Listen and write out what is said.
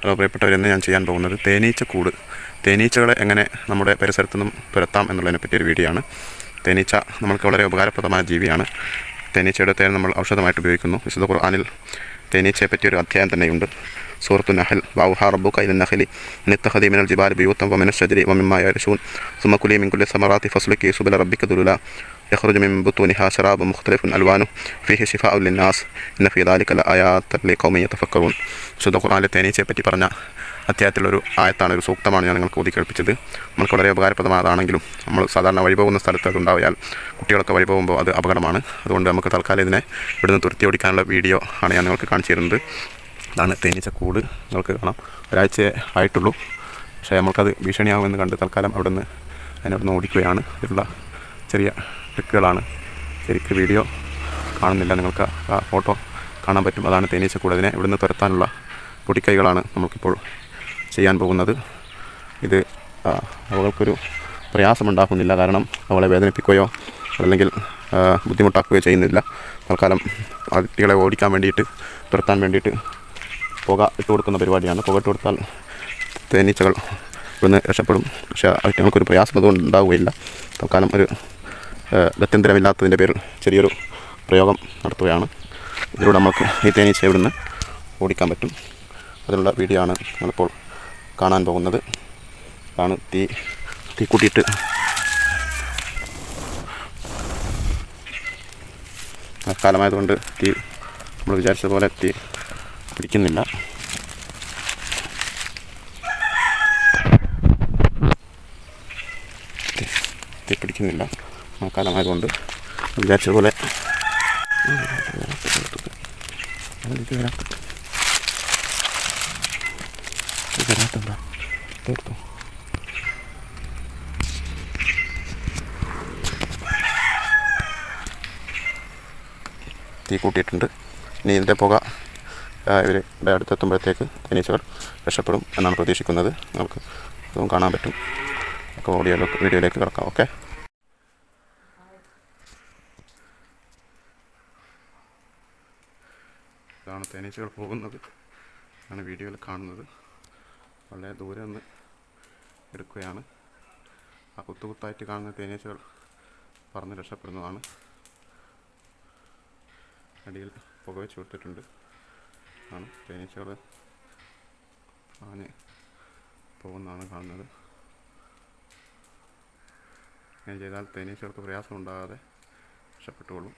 Hello പ്രിയപ്പെട്ടവരെന്ന് ഞാൻ ചെയ്യാൻ പോകുന്നത് തേനീച്ചക്കൂട് തേനീച്ചകളെ എങ്ങനെ നമ്മുടെ പരിസരത്തു നിന്നും തുരത്താം എന്നുള്ളതിനെ പറ്റിയൊരു വീഡിയോ ആണ്. തേനീച്ച നമ്മൾക്ക് വളരെ ഉപകാരപ്രദമായ ജീവിയാണ്. തേനീച്ചയുടെ തേൻ നമ്മൾ ഔഷധമായിട്ട് ഉപയോഗിക്കുന്നു. വിശുദ്ധ ഖുർആാനിൽ തേനീച്ചയെ പറ്റിയൊരു അധ്യായം തന്നെയുണ്ട്. സൂറത്തു നഹൽ വാവുഹാ റബ്ബു കൈദൻ നഹലി നിത്തഹദി മിനൽ ജിബാൽ ബിയൂത്തം വമിന വമിമ്മ യർഷൂൻ സുമക്കുലി മിൻ കുല്ലി സമറാത്തി ഫസ്ലുക്കി സുബല റബ്ബിക ദുലുല. يخرج من بطونها شراب مختلف ألوانه فيه شفاء للناس إن في ذلك لآيات لقوم يتفكرون വിശുദ്ധ ഖുർആനിലെ തേനീച്ചയെ പറ്റി പറഞ്ഞ അധ്യായത്തിലൊരു ആയത്താണ് ഒരു സൂക്തമാണ് ഞാൻ നിങ്ങൾക്ക് ഓതി കേൾപ്പിച്ചത് നമുക്ക് വളരെ ഉപകാരപ്രദമായതാണെങ്കിലും നമ്മൾ സാധാരണ വഴിപോകുന്ന സ്ഥലത്ത് അത് ഉണ്ടായാൽ കുട്ടികളൊക്കെ വഴിപോകുമ്പോൾ അത് അപകടമാണ് അതുകൊണ്ട് നമുക്ക് തൽക്കാലം ഇതിനെ ഇവിടുന്ന് തുരുത്തി ഓടിക്കാനുള്ള വീഡിയോ ആണ് ഞാൻ നിങ്ങൾക്ക് കാണിച്ചു തരുന്നത് അതാണ് തേനീച്ച കൂട് നിങ്ങൾക്ക് കാണാം ഒരാഴ്ച ആയിട്ടുള്ളൂ പക്ഷേ നമുക്കത് ഭീഷണിയാകുമെന്ന് കണ്ട് തൽക്കാലം അവിടെ നിന്ന് അതിനവിടുന്ന് ഓടിക്കുകയാണ് ഇതിലുള്ള ചെറിയ ട്രിക്കുകളാണ്. ശരിക്ക് വീഡിയോ കാണുന്നില്ല. നിങ്ങൾക്ക് ആ ഫോട്ടോ കാണാൻ പറ്റും. അതാണ് തേനീച്ച കൂടതിനെ ഇവിടുന്ന് തുരത്താനുള്ള പൊടിക്കൈകളാണ് നമുക്കിപ്പോൾ ചെയ്യാൻ പോകുന്നത്. ഇത് അവൾക്കൊരു പ്രയാസമുണ്ടാക്കുന്നില്ല. കാരണം അവളെ വേദനിപ്പിക്കുകയോ അല്ലെങ്കിൽ ബുദ്ധിമുട്ടാക്കുകയോ ചെയ്യുന്നില്ല. തൽക്കാലം അതികളെ ഓടിക്കാൻ വേണ്ടിയിട്ട് തുരത്താൻ വേണ്ടിയിട്ട് പുക ഇട്ട് കൊടുക്കുന്ന പരിപാടിയാണ്. പുക ഇട്ട് കൊടുത്താൽ തേനീച്ചകൾ ഇവിടുന്ന് രക്ഷപ്പെടും. പക്ഷേ അവറ്റങ്ങൾക്കൊരു പ്രയാസം അതുകൊണ്ട് ഉണ്ടാവുകയില്ല. തൽക്കാലം ഒരു ഗത്യന്തരമില്ലാത്തതിന്റെ പേരിൽ ചെറിയൊരു പ്രയോഗം നടത്തുകയാണ്. ഇതിലൂടെ നമുക്ക് ഈ തേനീച്ച ഇവിടുന്ന് ഓടിക്കാൻ പറ്റും. അതിനുള്ള വീഡിയോ ആണ് നമ്മളിപ്പോൾ കാണാൻ പോകുന്നത്. അതാണ് തീ തീ കൂട്ടിയിട്ട്. കാലമായതുകൊണ്ട് തീ നമ്മൾ വിചാരിച്ച പോലെ തീ പിടിക്കുന്നില്ല. തീ- തീ പിടിക്കുന്നില്ല. കാലമായതുകൊണ്ട് വിചാരിച്ചതുപോലെ തീ കൂട്ടിയിട്ടുണ്ട്. ഇനി ഇതിന്റെ പുക ഇവർ അടുത്തെത്തുമ്പോഴത്തേക്ക് തേനീച്ചകൾ രക്ഷപ്പെടും എന്നാണ് പ്രതീക്ഷിക്കുന്നത്. നമുക്ക് അതും കാണാൻ പറ്റും. ഓഡിയോയിലേക്ക് വീഡിയോയിലേക്ക് കിടക്കാം. ഓക്കെ ഇതാണ് തേനീച്ചകൾ പോകുന്നത്. ആണ് വീഡിയോയിൽ കാണുന്നത്. വളരെ ദൂരെ നിന്ന് എടുക്കുകയാണ്. ആ കുത്തുകുത്തായിട്ട് കാണുന്ന തേനീച്ചകൾ പറഞ്ഞ് രക്ഷപ്പെടുന്നതാണ്. അടിയിൽ പുകവെച്ച് കൊടുത്തിട്ടുണ്ട് ആണ് തേനീച്ചകൾ ആഞ്ഞ് പോകുന്നതാണ് കാണുന്നത്. ഇങ്ങനെ ചെയ്താൽ തേനീച്ചകൾക്ക് പ്രയാസമുണ്ടാകാതെ രക്ഷപ്പെട്ടുകൊള്ളും.